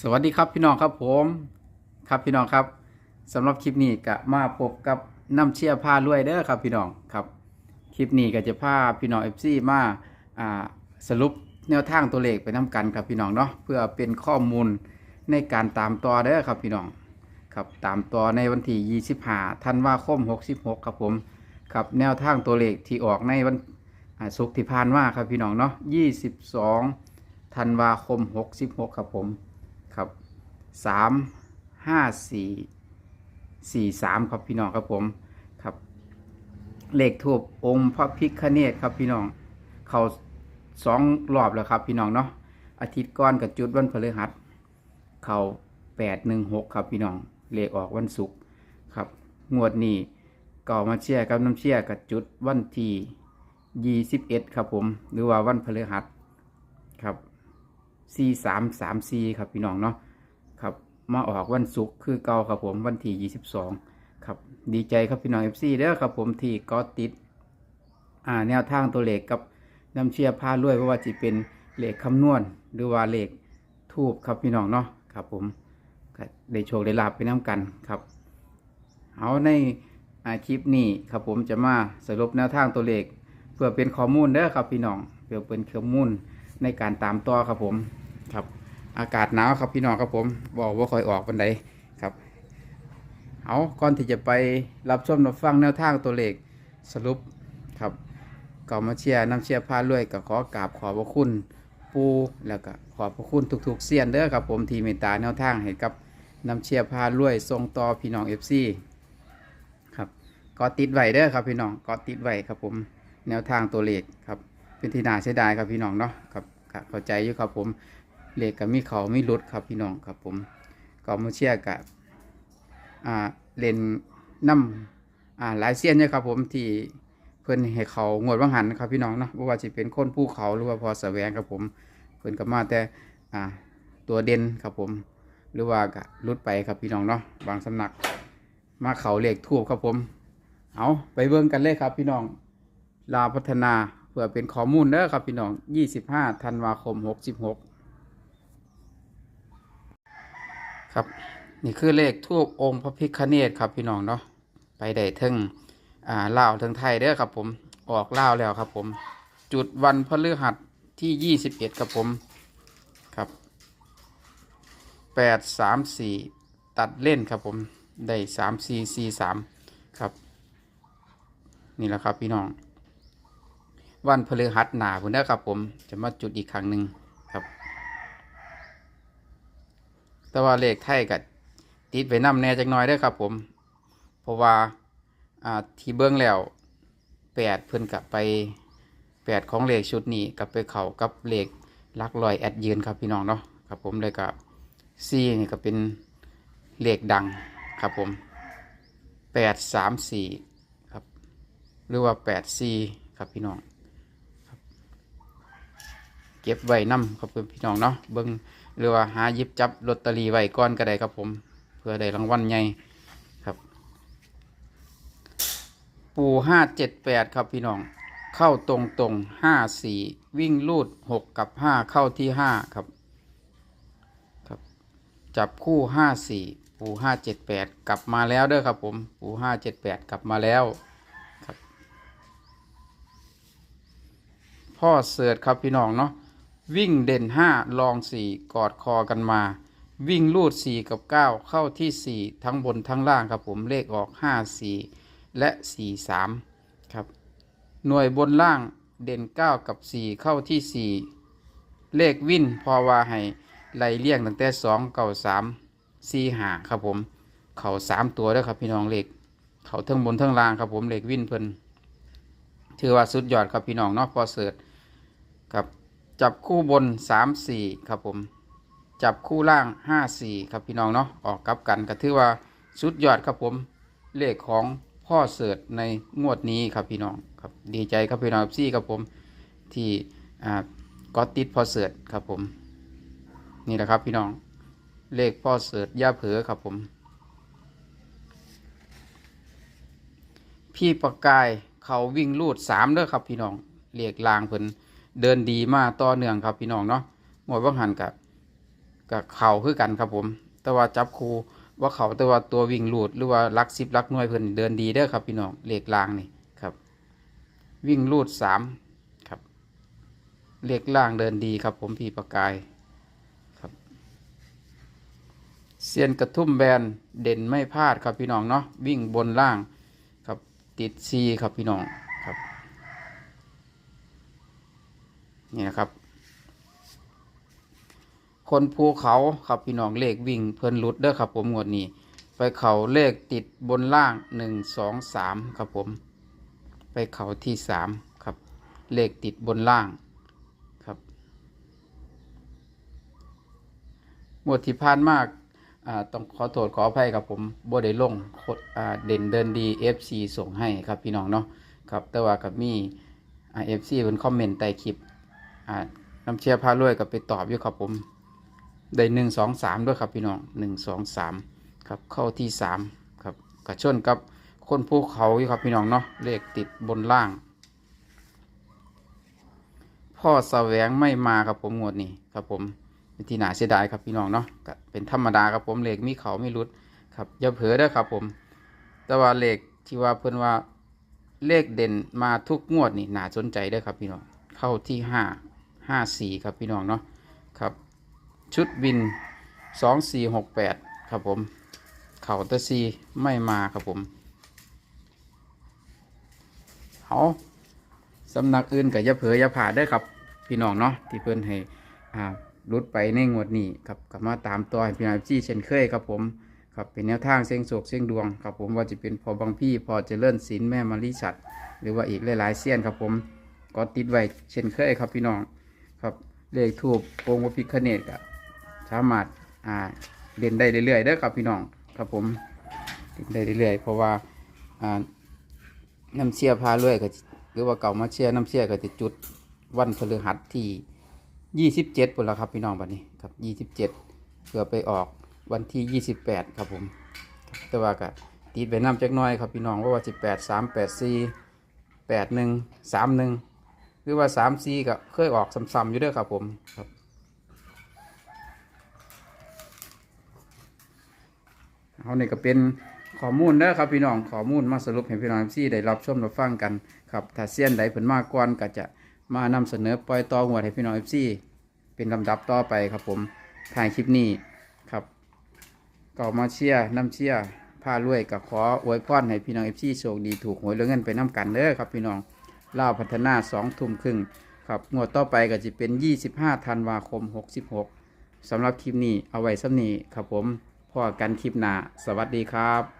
สวัสดีครับพี่น้องครับผมครับพี่น้องครับสำหรับคลิปนี้ก็มาพบกับน้ำเชี่ยผ้ารวยเด้อครับพี่น้องครับคลิปนี้ก็จะพาพี่น้องเอฟซีมาอ่าสรุปแนวทางตัวเลขไปน้กันครับพี่น้องเนาะเพื่อเป็นข้อมูลในการตามต่อเด้อครับพี่น้องครับตามต่อในวันที่25ธันวาคม 66 ครับผมครับแนวทางตัวเลขที่ออกในวันศุกร์ที่ผ่านมาครับพี่น้องเนาะ22ธันวาคม 66 ครับผม ครับสามห้าสี่สี่สามครับพี่น้องครับผมครับ เลขทูบองค์พระพิคเนตครับพี่น้อง เขาสองรอบแล้วครับพี่น้องเนาะอาทิตย์ก่อนกับจุดวันพฤหัส เขาแปดหนึ่งหกครับพี่น้อง เลขออกวันศุกร์ครับ งวดนี้ก็เอมาเชียร์กับน้ำเชียร์กับจุดวันที่ยี่สิบเอ็ดครับผม หรือว่าวันพฤหัสครับ สี่สามสามสี่ครับพี่น้องเนาะครับมาออกวันศุกร์คือเก่าครับผมวันที่ยี่สิบสองครับดีใจครับพี่น้องเอฟซีเด้อครับผมที่ก็ติดอ่าแนวทางตัวเลขกับน้ำเชียร์พาด้วยเพราะว่าจะเป็นเลขคำนวณหรือว่าเลขทูบครับพี่น้องเนาะครับผมได้โชคได้ลาบไปน้ำกันครับเอาในอาคลิปนี้ครับผมจะมาสรุปแนวทางตัวเลข เพื่อเป็นข้อมูลเด้อครับพี่น้องเพื่อเป็นข้อมูล ในการตามต่อครับผมครับ อากาศหนาวครับพี่น้องครับผมบอกว่าคอยออกบันไดครับ เอาก่อนที่จะไปรับชมรับฟังแนวทางตัวเลขสรุปครับก็มาเชียร์น้ำเชียร์พาลุยก็ขอกราบขอบพระคุณปูแล้วก็ขอบพระคุณทุกๆเสียนเด้อครับผมที่เมตตาแนวทางให้กับน้ำเชียร์พาลุยส่งต่อพี่น้องเอฟซีครับก็ติดไว้เด้อครับพี่น้องก็ติดไว้ครับผมแนวทางตัวเลขครับ เป็นที่น่าเสียดายครับพี่น้องเนาะครับเข้าใจอยู่ครับผมเลขกับมีเขามีรุดครับพี่น้องครับผมก็มาเชียร์กับอ่าเลนน้ำอ่าหลายเซียนเนี่ยครับผมที่เพื่อนให้เขางวดวังหันครับพี่น้องเนาะบ่ว่าจะเป็นคนภูเขาหรือว่าพอแสวงครับผมเพื่อนก็มาแต่อ่าตัวเด่นครับผม หรือว่าก็รุดไปครับพี่น้องเนาะบางสำนักมาเขาเลขทูบครับผม เอาไปเบิ่งกันเลยครับพี่น้องลาพัฒนา พื่อเป็นข้อมูลเด้อครับพี่น้อง 25 ธันวาคม 66 ครับ นี่คือเลขทูบองค์พระพิฆเนศครับพี่น้องเนาะ ไปได้ถึงอ่าลาวถึงไทยเด้อครับผม ออกลาวแล้วครับผม จุดวันพฤหัสที่ยี่สิบเอ็ดครับผมครับแปดสามสี่ตัดเล่นครับผม ได้สามสี่สี่สามครับ นี่แหละครับพี่น้อง วันพฤหัสหนาพุ่นเด้อครับผมจะมาจุดอีกครั้งหนึ่งครับ แต่ว่าเลขไทยกับติดไว้นำแน่จักหน้อยด้อครับ ผม เพราะว่าอ่าที่เบื้องแล้วแปดเพิ่นกลับไปแปดของเลขชุดนี้กับไปเข้ากับเลขลักลอยแอดยืนครับพี่น้องเนาะครับผมเลยกับซีนี่ก็เป็นเลขดังครับผมแปดสามสี่ครับ หรือว่าแปดสี่ครับพี่น้อง เก็บไว้นำครับพี่น้องเนาะเบิ้งหรือว่าหายิบจับลอตเตอรี่ไว้ก่อนก็ได้ครับผม เพื่อได้รางวัลใหญ่ครับ ปูห้าเจ็ดแปดครับพี่น้องเข้าตรงตรงห้าสี่วิ่งลูดหกกับห้าเข้าที่ห้าครับครับ จับคู่ห้าสี่ปูห้าเจ็ดแปดกลับมาแล้วเด้อครับผม ปูห้าเจ็ดแปดกลับมาแล้วครับ พ่อเสิร์ชครับพี่น้องเนาะ วิ่งเด่นห้าลองสี่กอดคอกันมา วิ่งลูดสี่กับเก้าเข้าที่สี่ทั้งบนทั้งล่างครับผมเลขออกห้าสี่และสี่สามครับ หน่วยบนล่างเด่นเก้ากับสี่เข้าที่สี่เลขวิ่นพอว่าให้ไล่เลี่ยงตั้งแต่สองเก้าสามสี่หาครับผม เขาสามตัวแล้วครับพี่น้องเลข เข่าทั้งบนทั้งล่างครับผมเลขวิ่นเพิ่นถือว่าสุดยอดครับพี่น้องเนาะพอเสิร์ชครับ จับคู่บนสามสี่ครับผม จับคู่ล่างห้าสี่ครับพี่น้องเนาะออกกับกันก็ถือว่าสุดยอดครับผมเลขของพ่อเสิร์ชในงวดนี้ครับพี่น้องครับดีใจครับพี่น้องซี่ครับผมที่อ่าก็ติดพ่อเสิร์ชครับผม นี่แหละครับพี่น้องเลขพ่อเสิร์ชย่าเผือครับผม พี่ประกายเขาวิ่งลูดสามเด้อครับพี่น้องเลขลางเพิ่น เดินดีมากต่อเนื่องครับพี่น้องเนาะหมดว่างหันกับกับเข่าคือกันครับผม แต่ว่าจับคูว่าเขาแต่ว่าตัววิ่งหลุดหรือว่าลักสิบลักน่วยเพิ่นเดินดีเด้อครับพี่น้องเหลขล่างนี่ครับ วิ่งลูดสามครับเหลขล่างเดินดีครับ ผมพี่ประกายครับเซียนกระทุ่มแบนเด่นไม่พลาดครับพี่น้องเนาะวิ่งบนล่างครับติดซีครับพี่น้องครับ นี่นะครับ คนภูเขาครับพี่น้องเลขวิ่งเพิ่นหลุดเด้อครับ ผมงวดนี้ ไปเขาเลขติดบนล่างหนึ่งสองสามครับผม ไปเขาที่สามครับ เลขติดบนล่างครับงวดที่ผ่านมากอ่าต้องขอโทษขออภัยครับผมบ่ได้ลงโคตรอ่าเด่นเดินดี FC ส่งให้ครับพี่น้องเนาะครับแต่ว่ากับมีเอ่า FC เพิ่นคอมเมนต์ใต้คลิป น้ำเชียร์พารวยก็ไปตอบอยู่ครับผม ได้หนึ่งสองสามด้วยครับพี่น้องหนึ่งสองสามครับเข้าที่สามครับกระชนกับคนภูเขาอยู่ครับพี่น้องเนาะเลขติดบนล่าง พ่อแสวงไม่มาครับผมงวดนี้ครับผมเป็นที่หนาเสียดายครับพี่น้องเนาะเป็นธรรมดาครับผมเลขมีเขาไม่รุดครับอย่าเผลอเด้ครับผม แต่ว่าเลขที่ว่าเพิ่นว่าเลขเด่นมาทุกงวดนี่หนาสนใจเด้ครับพี่น้องเข้าที่ห้า ห้าสี่ครับพี่น้องเนาะครับ ชุดวินสองสี่หกแปดครับผม เข่าตะซีไม่มาครับผมเอาสำนักอื่นกับยาเผยอยาผ่าได้ครับ พี่น้องเนาะที่เพิ่นให้อ่ารุดไปในงวดนี้ครับกลับมาตามต่อให้พี่น้องจี้เช่นเคยครับผมครับเป็นแนวทางเสียงโศกเสียงดวงครับผมว่าจะเป็นพอบางพี่พอจะเจริญศิลแม่มาริชัด หรือว่าอีกหลายๆเสี้ยนครับผมก็ติดไว้เช่นเคยครับพี่น้อง ครับเลขทูบองค์พระพิฆเนศกับสามารถอ่าเล่นได้เรื่อยๆเด้อครับพี่น้องครับผมเล่นได้เรื่อยๆเพราะว่าอ่าน้ำเชี่ยพาเรื่อยก็หรือว่าเก่ามาเชี่ยน้ำเชี่ยก็จะจุดวันพฤหัสที่ยี่สิบเจ็ดปุ่นแล้วครับพี่น้องบัดนี้ครับยี่สิบเจ็ดเพื่อไปออกวันที่ยี่สิบแปดครับผมแต่ว่าก็ตีไปน้ำจักหน้อยครับพี่น้องว่าว่าสิบแปดสามแปดสี่แปดหนึ่งสามหนึ่ง หรือว่าสามสี่ก็เคยออกซ้ำๆอยู่ด้วยครับผมครับเอาเนี่ยก็เป็นข้อมูลเด้อครับพี่น้องข้อมูลมาสรุปให้พี่น้องที่ได้รับชมรับฟังกันครับถ้าเสียนใดเพิ่นมากก่อนก็จะมานำเสนอปล่อยต่อหัวดให้พี่น้องซีเป็นลำดับต่อไปครับผมถ่ายคลิปนี้ครับก็มาเชียร์น้ำเชียร์พารวยกับขออวยพรให้พี่น้องเอฟซีโชคดีถูกหวยเรื่องเงินไปน้ำกันเด้อครับพี่น้อง ล่าวพัฒนาสองทุ่มครึ่งครับงวดต่อไปก็จะเป็น 25ธันวาคม 66สำหรับคลิปนี้เอาไว้สำนี้ครับผมพอกันคลิปหน้า สวัสดีครับ